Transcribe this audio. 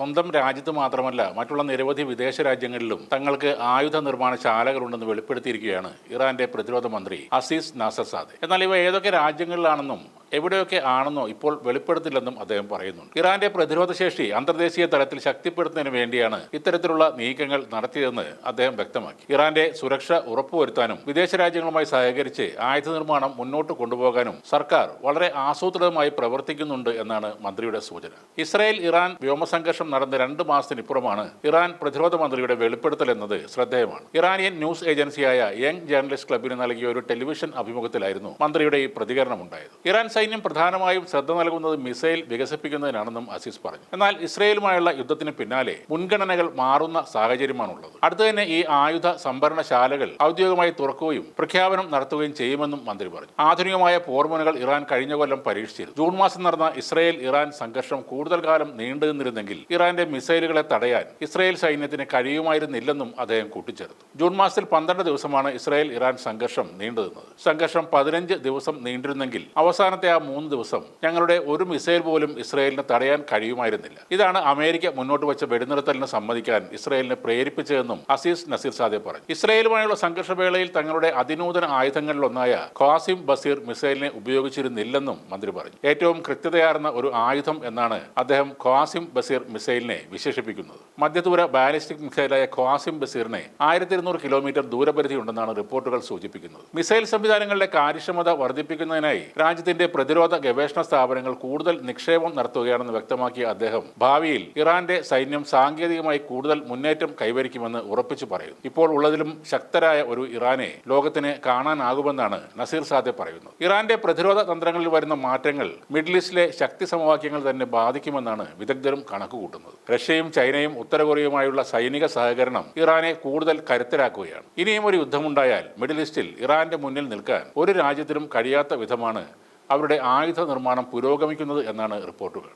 സ്വന്തം രാജ്യത്ത് മാത്രമല്ല മറ്റുള്ള നിരവധി വിദേശ രാജ്യങ്ങളിലും തങ്ങൾക്ക് ആയുധ നിർമ്മാണ ശാലകളുണ്ടെന്ന് വെളിപ്പെടുത്തിയിരിക്കുകയാണ് ഇറാന്റെ പ്രതിരോധ മന്ത്രി അസീസ് നാസർ സാദ് എന്നാൽ ഇവ ഏതൊക്കെ രാജ്യങ്ങളിലാണെന്നും എവിടെയൊക്കെ ആണെന്നോ ഇപ്പോൾ വെളിപ്പെടുത്തില്ലെന്നും അദ്ദേഹം പറയുന്നുണ്ട്. ഇറാന്റെ പ്രതിരോധ ശേഷി അന്തർദേശീയ തലത്തിൽ ശക്തിപ്പെടുത്തുന്നതിന് വേണ്ടിയാണ് ഇത്തരത്തിലുള്ള നീക്കങ്ങൾ നടത്തിയതെന്ന് അദ്ദേഹം വ്യക്തമാക്കി. ഇറാന്റെ സുരക്ഷ ഉറപ്പുവരുത്താനും വിദേശ രാജ്യങ്ങളുമായി സഹകരിച്ച് ആയുധ നിർമ്മാണം മുന്നോട്ട് കൊണ്ടുപോകാനും സർക്കാർ വളരെ ആസൂത്രിതമായി പ്രവർത്തിക്കുന്നുണ്ട് എന്നാണ് മന്ത്രിയുടെ സൂചന. ഇസ്രായേൽ ഇറാൻ വ്യോമസംഘർഷം നടന്ന രണ്ട് മാസത്തിനിപ്പുറമാണ് ഇറാൻ പ്രതിരോധ മന്ത്രിയുടെ വെളിപ്പെടുത്തൽ എന്നത് ശ്രദ്ധേയമാണ്. ഇറാനിയൻ ന്യൂസ് ഏജൻസിയായ യങ് ജേർണലിസ്റ്റ് ക്ലബിന് നൽകിയ ഒരു ടെലിവിഷൻ അഭിമുഖത്തിലായിരുന്നു മന്ത്രിയുടെ ഈ പ്രതികരണമുണ്ടായത്. ഇറാൻ സൈന്യം പ്രധാനമായും ശ്രദ്ധ നൽകുന്നത് മിസൈൽ വികസിപ്പിക്കുന്നതിനാണെന്നും അസീസ് പറഞ്ഞു. എന്നാൽ ഇസ്രയേലുമായുള്ള യുദ്ധത്തിന് പിന്നാലെ മുൻഗണനകൾ മാറുന്ന സാഹചര്യമാണുള്ളത്. അടുത്തു തന്നെ ഈ ആയുധ സംഭരണശാലകൾ ഔദ്യോഗികമായി തുറക്കുകയും പ്രഖ്യാപനം നടത്തുകയും ചെയ്യുമെന്നും മന്ത്രി പറഞ്ഞു. ആധുനികമായ പോർമുനകൾ ഇറാൻ കഴിഞ്ഞ കൊല്ലം പരീക്ഷിച്ചിരുന്നു. ജൂൺ മാസം നടന്ന ഇസ്രയേൽ ഇറാൻ സംഘർഷം കൂടുതൽ കാലം നീണ്ടു നിന്നിരുന്നെങ്കിൽ ഇറാന്റെ മിസൈലുകളെ തടയാൻ ഇസ്രയേൽ സൈന്യത്തിന് കഴിയുമായിരുന്നില്ലെന്നും അദ്ദേഹം കൂട്ടിച്ചേർത്തു. ജൂൺ മാസത്തിൽ പന്ത്രണ്ട് ദിവസമാണ് ഇസ്രയേൽ ഇറാൻ സംഘർഷം നീണ്ടുനിന്നത്. സംഘർഷം പതിനഞ്ച് ദിവസം നീണ്ടിരുന്നെങ്കിൽ അവസാനത്തെ ആ മൂന്ന് ദിവസം ഞങ്ങളുടെ ഒരു മിസൈൽ പോലും ഇസ്രയേലിന് തടയാൻ കഴിയുമായിരുന്നില്ല. ഇതാണ് അമേരിക്ക മുന്നോട്ട് വെച്ച വെടിനിർത്തലിന് സമ്മതിക്കാൻ ഇസ്രയേലിനെ പ്രേരിപ്പിച്ചതെന്നും അസീസ് നസീർ സാദെ പറഞ്ഞു. ഇസ്രയേലുമായുള്ള സംഘർഷവേളയിൽ തങ്ങളുടെ അതിനൂതന ആയുധങ്ങളിലൊന്നായ ഖാസിം ബസീർ മിസൈലിനെ ഉപയോഗിച്ചിരുന്നില്ലെന്നും മന്ത്രി പറഞ്ഞു. ഏറ്റവും കൃത്യതയാർന്ന ഒരു ആയുധം എന്നാണ് അദ്ദേഹം ഖാസിം ബസീർ മിസൈലിനെ വിശേഷിപ്പിക്കുന്നത്. മധ്യദൂര ബാലിസ്റ്റിക് മിസൈലായ ഖാസിം ബസീറിനെ ആയിരത്തി ഇരുന്നൂറ് കിലോമീറ്റർ ദൂരപരിധി ഉണ്ടെന്നാണ് റിപ്പോർട്ടുകൾ സൂചിപ്പിക്കുന്നത്. മിസൈൽ സംവിധാനങ്ങളുടെ കാര്യക്ഷമത വർദ്ധിപ്പിക്കുന്നതിനായി രാജ്യത്തിന്റെ പ്രതിരോധ ഗവേഷണ സ്ഥാപനങ്ങൾ കൂടുതൽ നിക്ഷേപം നടത്തുകയാണെന്ന് വ്യക്തമാക്കിയ അദ്ദേഹം ഭാവിയിൽ ഇറാന്റെ സൈന്യം സാങ്കേതികമായി കൂടുതൽ മുന്നേറ്റം കൈവരിക്കുമെന്ന് ഉറപ്പിച്ചു പറയുന്നു. ഇപ്പോൾ ഉള്ളതിലും ശക്തരായ ഒരു ഇറാനെ ലോകത്തിന് കാണാനാകുമെന്നാണ് നസീർ സാദെ പറയുന്നത്. ഇറാന്റെ പ്രതിരോധ തന്ത്രങ്ങളിൽ വരുന്ന മാറ്റങ്ങൾ മിഡിൽ ഈസ്റ്റിലെ ശക്തി സമവാക്യങ്ങൾ തന്നെ ബാധിക്കുമെന്നാണ് വിദഗ്ധരും കണക്കുകൂട്ടുന്നത്. റഷ്യയും ചൈനയും ഉത്തര കൊറിയയുമായുള്ള സൈനിക സഹകരണം ഇറാനെ കൂടുതൽ കരുത്തരാക്കുകയാണ്. ഇനിയും ഒരു യുദ്ധമുണ്ടായാൽ മിഡിൽ ഈസ്റ്റിൽ ഇറാന്റെ മുന്നിൽ നിൽക്കാൻ ഒരു രാജ്യത്തിനും കഴിയാത്ത വിധമാണ് അവരുടെ ആയുധ നിർമ്മാണം പുരോഗമിക്കുന്നത് എന്നാണ് റിപ്പോർട്ടുകൾ.